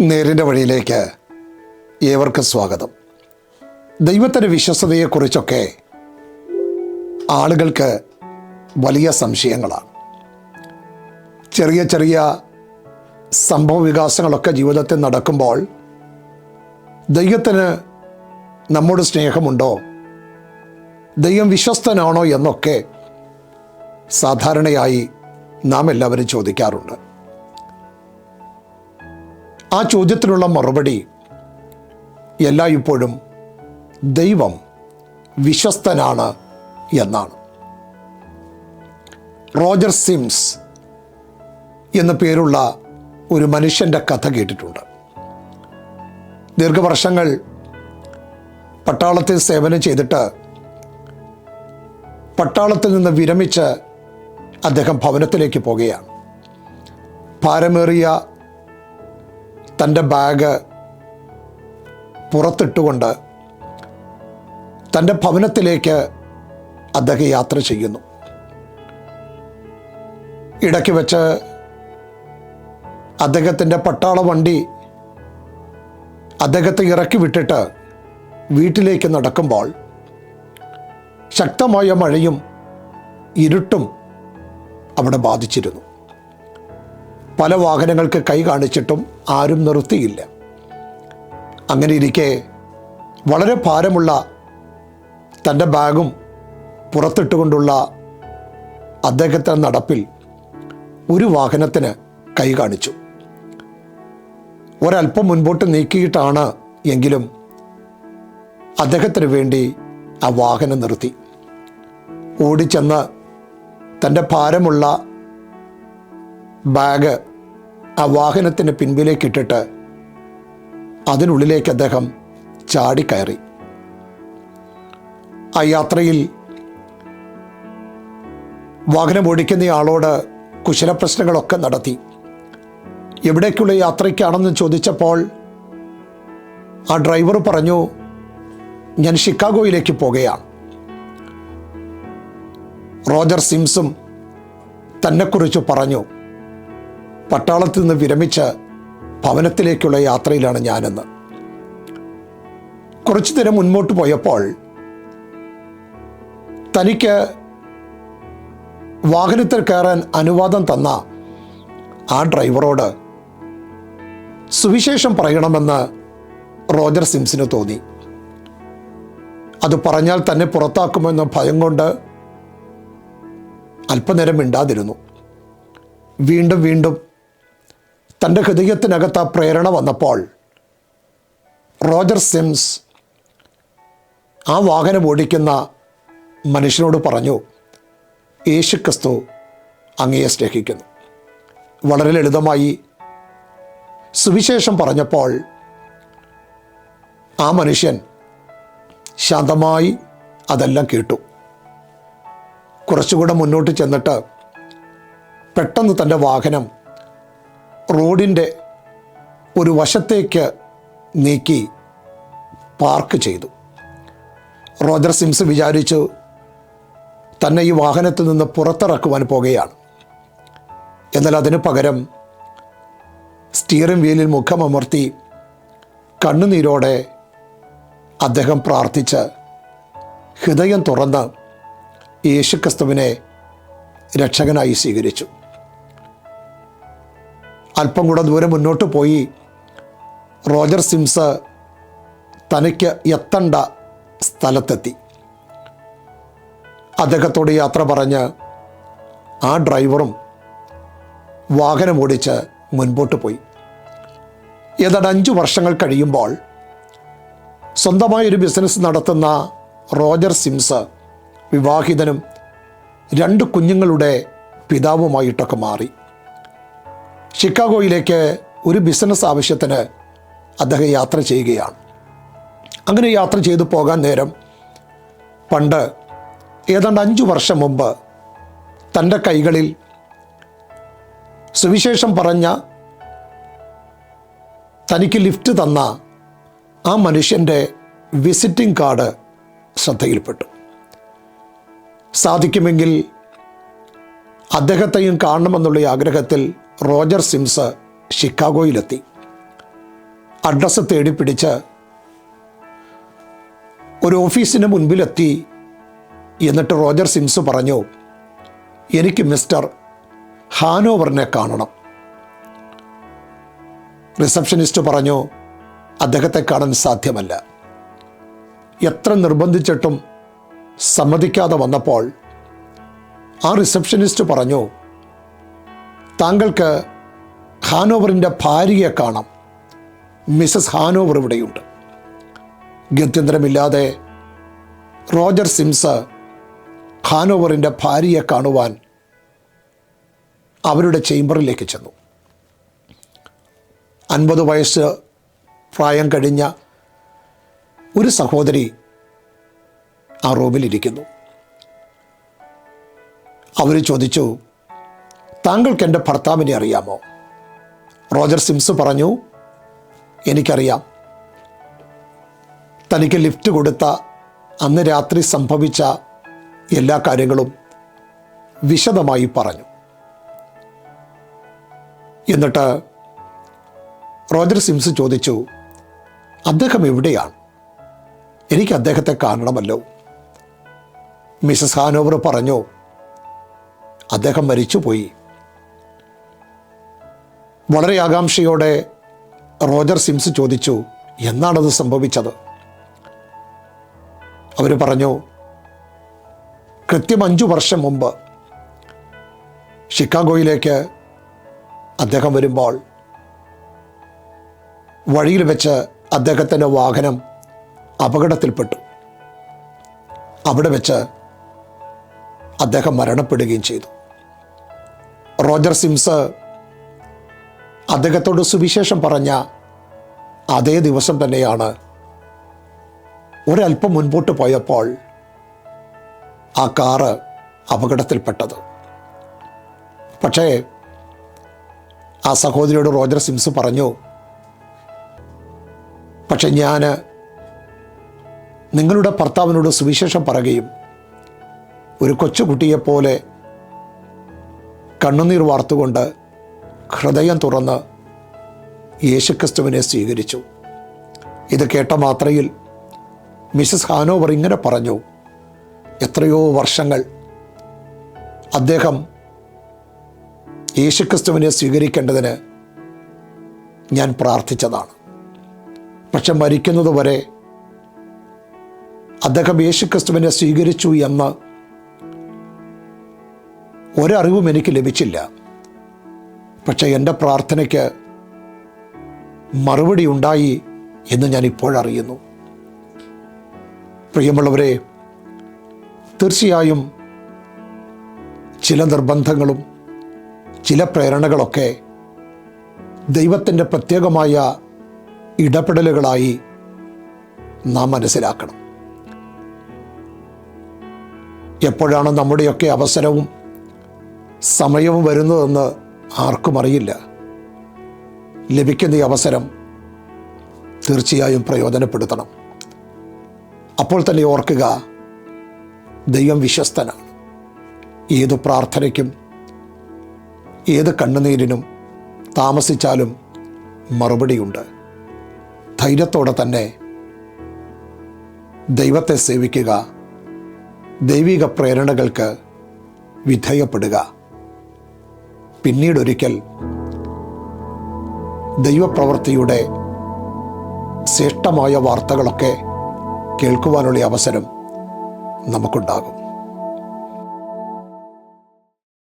നേരിന്റെ വഴിയിലേക്ക് ഏവർക്കും സ്വാഗതം. ദൈവത്തിന്റെ വിശ്വസതയെക്കുറിച്ചൊക്കെ ആളുകൾക്ക് വലിയ സംശയങ്ങളാണ്. ചെറിയ ചെറിയ സംഭവ വികാസങ്ങളൊക്കെ ജീവിതത്തിൽ നടക്കുമ്പോൾ ദൈവത്തിന് നമ്മോട് സ്നേഹമുണ്ടോ? ദൈവം വിശ്വസ്തനാണോ എന്നൊക്കെ സാധാരണയായി നാം എല്ലാവരും ചോദിക്കാറുണ്ട്. ആ ചോദ്യത്തിനുള്ള മറുപടി എല്ലായ്പ്പോഴും ദൈവം വിശ്വസ്തനാണ് എന്നാണ്. റോജർ സിംസ് എന്ന പേരുള്ള ഒരു മനുഷ്യന്റെ കഥ കേട്ടിട്ടുണ്ട്. ദീർഘവർഷങ്ങൾ പട്ടാളത്തിൽ സേവനം ചെയ്തിട്ട് പട്ടാളത്തിൽ നിന്ന് വിരമിച്ച് അദ്ദേഹം ഭവനത്തിലേക്ക് പോകുകയാണ് ഭാരമേറിയ തന്റെ ബാഗ് പുറത്തിട്ടുകൊണ്ട് തന്റെ ഭവനത്തിലേക്ക് അദ്ദേഹം യാത്ര ചെയ്യുന്നു. ഇടയ്ക്ക് വെച്ച് അദ്ദേഹത്തിന്റെ പട്ടാള വണ്ടി അദ്ദേഹത്തെ ഇറക്കി വിട്ടിട്ട് വീട്ടിലേക്ക് നടക്കുമ്പോൾ ശക്തമായ മഴയും ഇരുട്ടും അവിടെ ബാധിച്ചിരുന്നു. പല വാഹനങ്ങൾക്ക് കൈ കാണിച്ചിട്ടും ആരും നിർത്തിയില്ല. അങ്ങനെ ഇരിക്കെ വളരെ ഭാരമുള്ള തന്റെ ബാഗും പുറത്തിട്ടുകൊണ്ടുള്ള അദ്ദേഹത്തെ നടപ്പിൽ ഒരു വാഹനത്തിന് കൈ കാണിച്ചു. ഒരല്പം മുൻപോട്ട് നീക്കിയിട്ടാണ് എങ്കിലും അദ്ദേഹത്തിന് വേണ്ടി ആ വാഹനം നിർത്തി. ഓടിച്ചെന്ന് തന്റെ ഭാരമുള്ള ബാഗ് ആ വാഹനത്തിന് പിൻപിലേക്ക് ഇട്ടിട്ട് അതിനുള്ളിലേക്ക് അദ്ദേഹം ചാടിക്കയറി. ആ യാത്രയിൽ വാഹനം ഓടിക്കുന്നയാളോട് കുശലപ്രശ്നങ്ങളൊക്കെ നടത്തി. എവിടേക്കുള്ള യാത്രയ്ക്കാണെന്ന് ചോദിച്ചപ്പോൾ ആ ഡ്രൈവർ പറഞ്ഞു ഞാൻ ഷിക്കാഗോയിലേക്ക് പോകുകയാണ്. റോജർ സിംസും തന്നെക്കുറിച്ച് പറഞ്ഞു. പട്ടാളത്തിൽ നിന്ന് വിരമിച്ച് ഭവനത്തിലേക്കുള്ള യാത്രയിലാണ് ഞാനെന്ന്. കുറച്ചു നേരം മുൻപോട്ട് പോയപ്പോൾ തനിക്ക് വാഹനത്തിൽ കയറാൻ അനുവാദം തന്ന ആ ഡ്രൈവറോട് സുവിശേഷം പറയണമെന്ന് റോജർ സിംസിന് തോന്നി. അത് പറഞ്ഞാൽ തന്നെ പുറത്താക്കുമെന്ന ഭയം കൊണ്ട് അല്പനേരം മിണ്ടാതിരുന്നു. വീണ്ടും വീണ്ടും തന്റെ ഹൃദയത്തിനകത്ത് ആ പ്രേരണ വന്നപ്പോൾ റോജർ സിംസ് ആ വാഹനം ഓടിക്കുന്ന മനുഷ്യനോട് പറഞ്ഞു യേശു ക്രിസ്തു അങ്ങയെ സ്നേഹിക്കുന്നു. വളരെ ലളിതമായി സുവിശേഷം പറഞ്ഞപ്പോൾ ആ മനുഷ്യൻ ശാന്തമായി അതെല്ലാം കേട്ടു. കുറച്ചുകൂടെ മുന്നോട്ട് ചെന്നിട്ട് പെട്ടെന്ന് തന്റെ വാഹനം റോഡിന്റെ ഒരു വശത്തേക്ക് നീക്കി പാർക്ക് ചെയ്തു. റോജർ സിംസ് വിചാരിച്ചു തന്നെ ഈ വാഹനത്തിൽ നിന്ന് പുറത്തിറക്കുവാൻ പോകുകയാണ്. എന്നാൽ അതിന് പകരം സ്റ്റിയറിംഗ് വീലിൽ മുഖമമർത്തി കണ്ണുനീരോടെ അദ്ദേഹം പ്രാർത്ഥിച്ച് ഹൃദയം തുറന്ന് യേശുക്രിസ്തുവിനെ രക്ഷകനായി സ്വീകരിച്ചു. അല്പം കൂടെ ദൂരെ മുന്നോട്ട് പോയി. റോജർ സിംസ് തനിക്ക് എത്തേണ്ട സ്ഥലത്തെത്തി. അദ്ദേഹത്തോട് യാത്ര പറഞ്ഞ് ആ ഡ്രൈവറും വാഹനം ഓടിച്ച് മുൻപോട്ട് പോയി. ഏതാണ്ട് അഞ്ച് വർഷങ്ങൾ കഴിയുമ്പോൾ സ്വന്തമായൊരു ബിസിനസ് നടത്തുന്ന റോജർ സിംസ് വിവാഹിതനും രണ്ട് കുഞ്ഞുങ്ങളുടെ പിതാവുമായിട്ടൊക്കെ മാറി. ഷിക്കാഗോയിലേക്ക് ഒരു ബിസിനസ് ആവശ്യത്തിന് അദ്ദേഹം യാത്ര ചെയ്യുകയാണ്. അങ്ങനെ യാത്ര ചെയ്തു പോകാൻ നേരം പണ്ട് ഏതാണ്ട് അഞ്ചു വർഷം മുമ്പ് തന്റെ കൈകളിൽ സുവിശേഷം പറഞ്ഞ തനിക്ക് ലിഫ്റ്റ് തന്ന ആ മനുഷ്യന്റെ വിസിറ്റിംഗ് കാർഡ് ശ്രദ്ധയിൽപ്പെട്ടു. സാധിക്കുമെങ്കിൽ അദ്ദേഹത്തെയും കാണണമെന്നുള്ള ആഗ്രഹത്തിൽ റോജർ സിംസ് ഷിക്കാഗോയിലെത്തി അഡ്രസ്സ് തേടി പിടിച്ച് ഒരു ഓഫീസിന് മുൻപിലെത്തി എന്നിട്ട് റോജർ സിംസ് പറഞ്ഞു എനിക്ക് മിസ്റ്റർ ഹാനോവറിനെ കാണണം. റിസപ്ഷനിസ്റ്റ് പറഞ്ഞു അദ്ദേഹത്തെ കാണാൻ സാധ്യമല്ല. എത്ര നിർബന്ധിച്ചിട്ടും സമ്മതിക്കാതെ വന്നപ്പോൾ ആ റിസപ്ഷനിസ്റ്റ് പറഞ്ഞു താങ്കൾക്ക് ഹാനോവറിന്റെ ഭാര്യയെ കാണാം. മിസസ് ഹാനോവർ ഇവിടെയുണ്ട്. ഗത്യന്തരമില്ലാതെ റോജർ സിംസ് ഹാനോവറിന്റെ ഭാര്യയെ കാണുവാൻ അവരുടെ ചേംബറിലേക്ക് ചെന്നു. അൻപത് വയസ്സ് പ്രായം കഴിഞ്ഞ ഒരു സഹോദരി ആ റൂമിലിരിക്കുന്നു. അവർ ചോദിച്ചു താങ്കൾക്ക് എന്റെ ഭർത്താവിനെ അറിയാമോ? റോജർ സിംസ് പറഞ്ഞു എനിക്കറിയാം. തനിക്ക് ലിഫ്റ്റ് കൊടുത്ത അന്ന് രാത്രി സംഭവിച്ച എല്ലാ കാര്യങ്ങളും വിശദമായി പറഞ്ഞു. എന്നിട്ട് റോജർ സിംസ് ചോദിച്ചു അദ്ദേഹം എവിടെയാണ്? എനിക്ക് അദ്ദേഹത്തെ കാണണമല്ലോ. മിസസ് ഹാനോവർ പറഞ്ഞു അദ്ദേഹം മരിച്ചുപോയി. വളരെ ആകാംക്ഷയോടെ റോജർ സിംസ് ചോദിച്ചു എന്നാണത് സംഭവിച്ചത്? അവർ പറഞ്ഞു കൃത്യം അഞ്ചു വർഷം മുമ്പ് ഷിക്കാഗോയിലേക്ക് അദ്ദേഹം വരുമ്പോൾ വഴിയിൽ വെച്ച് അദ്ദേഹത്തിന്റെ വാഹനം അപകടത്തിൽപ്പെട്ടു. അവിടെ വെച്ച് അദ്ദേഹം മരണപ്പെടുകയും ചെയ്തു. റോജർ സിംസ് അദ്ദേഹത്തോട് സുവിശേഷം പറഞ്ഞ അതേ ദിവസം തന്നെയാണ് ഒരല്പം മുൻപോട്ട് പോയപ്പോൾ ആ കാറ് അപകടത്തിൽപ്പെട്ടത്. പക്ഷേ ആ സഹോദരിയോട് റോജർ സിംസ് പറഞ്ഞു പക്ഷെ ഞാൻ നിങ്ങളുടെ ഭർത്താവിനോട് സുവിശേഷം പറയുകയും ഒരു കൊച്ചുകുട്ടിയെപ്പോലെ കണ്ണുനീർ വാർത്തുകൊണ്ട് ഹൃദയം തുറന്ന് യേശുക്രിസ്തുവിനെ സ്വീകരിച്ചു. ഇത് കേട്ട മാത്രയിൽ മിസസ് ഹാനോവർ ഇങ്ങനെ പറഞ്ഞു എത്രയോ വർഷങ്ങൾ അദ്ദേഹം യേശുക്രിസ്തുവിനെ സ്വീകരിക്കേണ്ടതിന് ഞാൻ പ്രാർത്ഥിച്ചതാണ്. പക്ഷെ മരിക്കുന്നതുവരെ അദ്ദേഹം യേശുക്രിസ്തുവിനെ സ്വീകരിച്ചു എന്ന് ഒരറിവും എനിക്ക് ലഭിച്ചില്ല. പക്ഷെ എന്റെ പ്രാർത്ഥനയ്ക്ക് മറുപടി ഉണ്ടായി എന്ന് ഞാൻ ഇപ്പോഴറിയുന്നു പ്രിയമുള്ളവരെ തീർച്ചയായും ചില നിർബന്ധങ്ങളും ചില പ്രേരണകളൊക്കെ ദൈവത്തിന്റെ പ്രത്യേകമായ ഇടപെടലുകളായി നാം മനസ്സിലാക്കണം. എപ്പോഴാണ് നമ്മുടെയൊക്കെ അവസരവും സമയവും വരുന്നതെന്ന് ആർക്കും അറിയില്ല. ലഭിക്കുന്ന ഈ അവസരം തീർച്ചയായും പ്രയോജനപ്പെടുത്തണം. അപ്പോൾ തന്നെ ഓർക്കുക ദൈവം വിശ്വസ്തനാണ്. ഏത് പ്രാർത്ഥനയ്ക്കും ഏത് കണ്ണുനീരിനും താമസിച്ചാലും മറുപടിയുണ്ട്. ധൈര്യത്തോടെ തന്നെ ദൈവത്തെ സേവിക്കുക ദൈവിക പ്രേരണകൾക്ക് വിധേയപ്പെടുക. പിന്നീടൊരിക്കൽ ദൈവപ്രവൃത്തിയുടെ ശ്രേഷ്ഠമായ വാർത്തകളൊക്കെ കേൾക്കുവാനുള്ള അവസരം നമുക്കുണ്ടാകും.